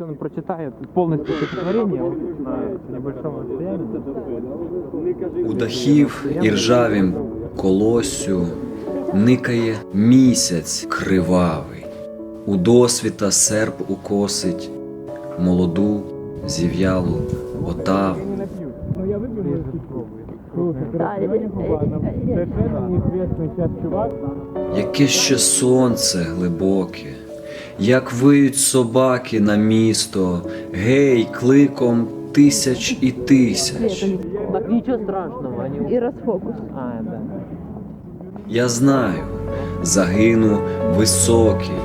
он прочитает полностью стихотворение на небольшом расстоянии. У дахів і ржавім колоссю никає місяць кривавий, у досвіта серп укосить молоду зів'ялу отаву. Неизвестный сейчас чувак. Яке ще сонце глибоке, як виють собаки на місто, гей, кликом тисяч і тисяч. Ничего страшного. І розфокус. Я знаю, загину високий,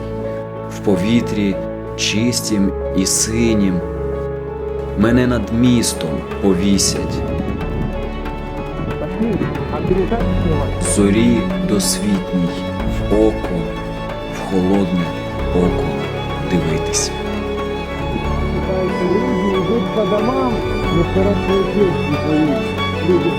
в повітрі чистім і синім. Мене над містом повісять, зорі досвітній, в око, в холодне по домам, но хорошие песни поют. Люди,